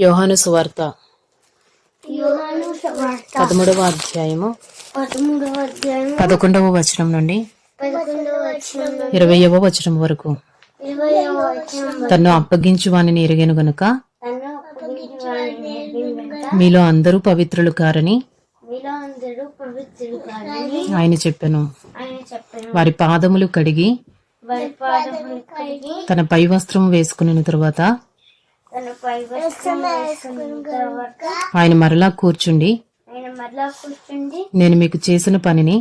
యోహాను సువార్త. పదమూడవ అధ్యాయము. పదకొండవ వచనం నుండి ఇరవయవ వచనం వరకు. తన్ను అప్పగించు వానిని ఎరిగెను గనుక తను మీలో అందరూ పవిత్రులు కారని ఆయన చెప్పెను. వారి పాదములు కడిగి తన పై వస్త్రం వేసుకున్న తరువాత ఆయన మరలా కూర్చుండి ఆయన మరలా కూర్చుండి నేను మీకు చేసిన పనిని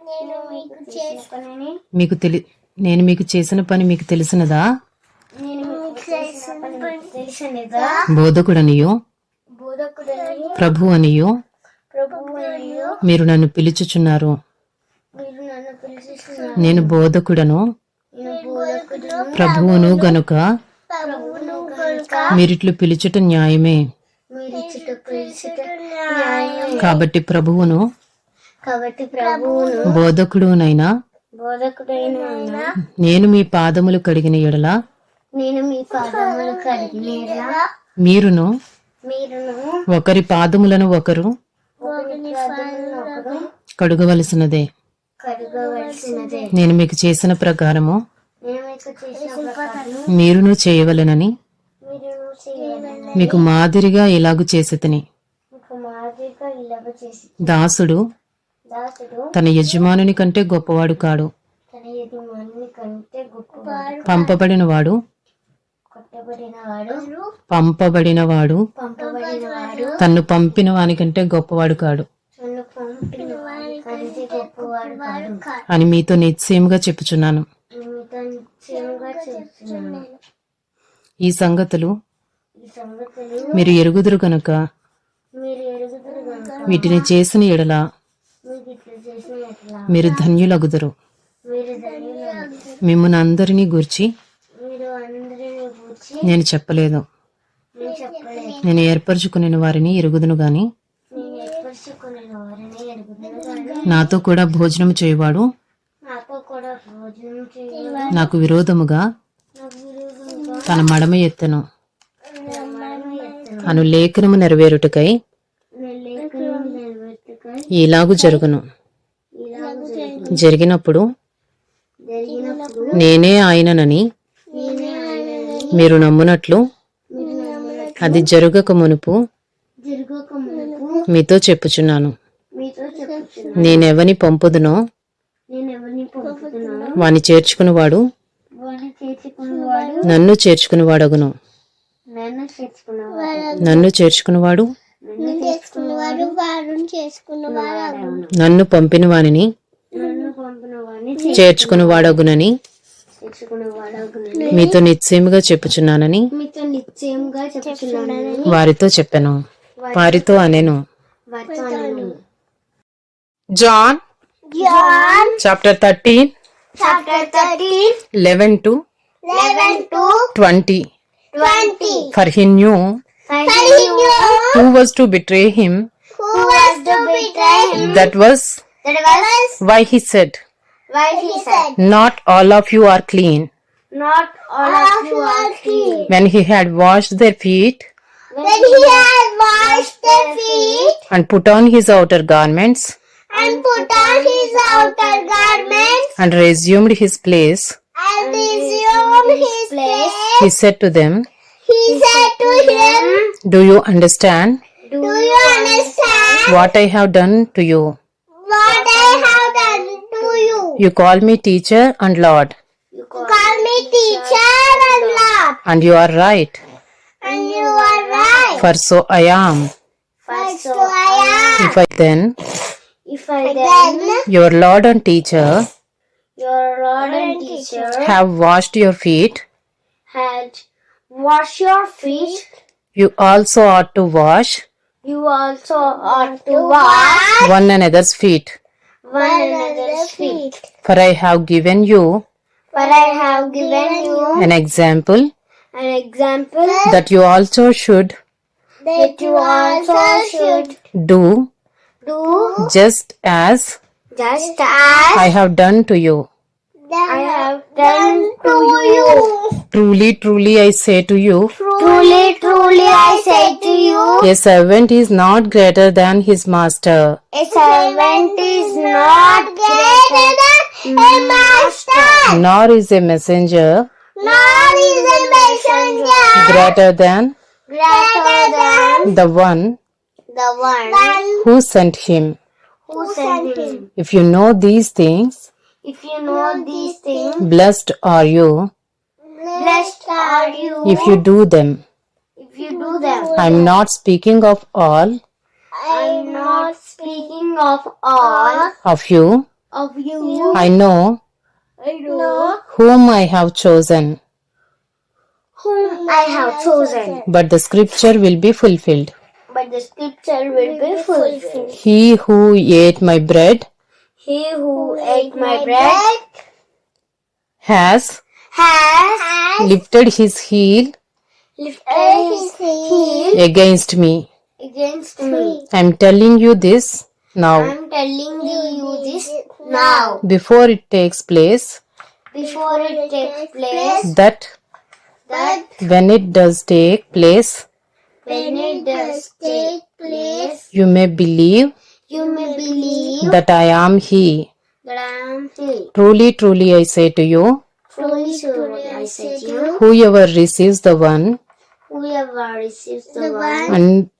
నేను మీకు చేసిన పనిని మీకు తెలి నేను మీకు చేసిన పని మీకు తెలిసినదా? నేను మీకు చేసిన పని మీకు తెలిసినదా? బోధకుడనియో బోధకుడని ప్రభు అనియో మీరు నన్ను పిలుచుచున్నారు. మీరు నన్ను పిలుచుతున్నారు నేను బోధకుడను ప్రభువును గనుక ప్రభువును కనుక మీరిట్లు పిలుచుట న్యాయమే. కాబట్టి ప్రభువును కాబట్టి ప్రభువును బోధకుడునైనా బోధకుడైన నేను మీ పాదములు కడిగిన ఎడల నేను మీ పాదములు కడిగినలా మీరును మీరును ఒకరి పాదములను ఒకరు కడుగవలసినదే. కడగవలసినదే. నేను మీకు చేసిన ప్రకారము మీరును చేయవలెనని మీకు మాదిరిగా ఇలాగు చేసితిని. దాసుడు తన యజమానుని కంటే గొప్పవాడు కాడు. కొట్టబడిన వాడు పంపబడినవాడు పంపబడిన వాడు తన్ను పంపిన వానికంటే గొప్పవాడు కాడు. అని మీతో నిశ్చయముగా చెప్పుచున్నాను. నిశ్చయంగా సంగతులు ఈ సంగతులు మీరు ఎరుగుదురు గనుక వీటిని చేసిన ఎడల మీరు ధన్యులగుదురు. మిమ్మల్ని అందరినీ గూర్చి నేను చెప్పలేదు. నేను ఏర్పరచుకునే వారిని ఎరుగుదును గాని నాతో కూడా భోజనం చేయవాడు నాకు విరోధముగా తన మడమ ఎత్తను. అను లేఖనము నెరవేరుటకై ఇలాగు జరుగును. జరిగినప్పుడు నేనే ఆయననని మీరు నమ్మునట్లు అది జరుగక మునుపు జరగక మునుపు మీతో చెప్పుచున్నాను. నేనెవని పంపుదునో నేను ఎవరిని వాని చేర్చుకునివాడు నన్ను చేర్చుకునివాడగును నన్ను చేర్చుకున్నవాడు. నన్ను పంపిన వాడిని చేర్చుకునివాడగునని చేర్చుకున్నవాడు. మీతో నిశ్చయముగా చెప్పుచున్నానని వారితో చెప్పాను. వారితో అనెను. John chapter thirteen eleven to twenty. For he knew For he knew who was to betray him. who was to betray him. That was That was why he said, why he said, Not all of you are clean. Not all of you are clean. When he had washed their feet When he had washed their feet and put on his outer garments and put on his outer garments and resumed his place, and resumed his place. he said to them he said to him do you understand? Do you understand what i have done to you? what I have done to you? You call me teacher and lord. You call me teacher and Lord. And you are right. And you are right. For so i am. For so I am. If i then if I then your lord and teacher your Lord and teacher. Have washed your feet. had washed your feet. You also ought to wash you also ought to wash one another's feet. one another's feet. For i have given you for I have given you an example an example that you also should that you also should do do just as just as I have done to you. I have done to you. Truly, truly, I say to you, Truly, truly, I say to you, A servant is not greater than his master, A servant is not greater than a master. nor is a messenger Nor is a messenger greater than greater than the one the one who sent him. who sent him. If you know these things, If you know these things, blessed are you blessed are you if you do them. if you do them. I am not speaking of all I'm not speaking of all of you. of you. I know I know whom I have chosen, whom I have chosen. but the scripture will be fulfilled. But the scripture will be fulfilled. He who ate my bread He who ate my bread has has lifted his heel lifted his heel against me. against mm. me. I am telling you this now I'm telling you this now before it takes place before it takes place that that when it does take place when it does take place you may believe you may believe that I am he. that I am he. Truly, truly I say to you, Truly, truly I say to you, whoever receives the one whoever receives the one and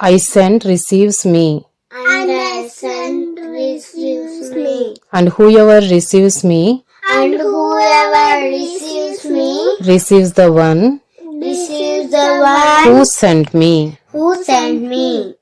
I send receives me, and I send receives me, and whoever receives me and whoever receives me receives the one receives the one who sent me. who sent me.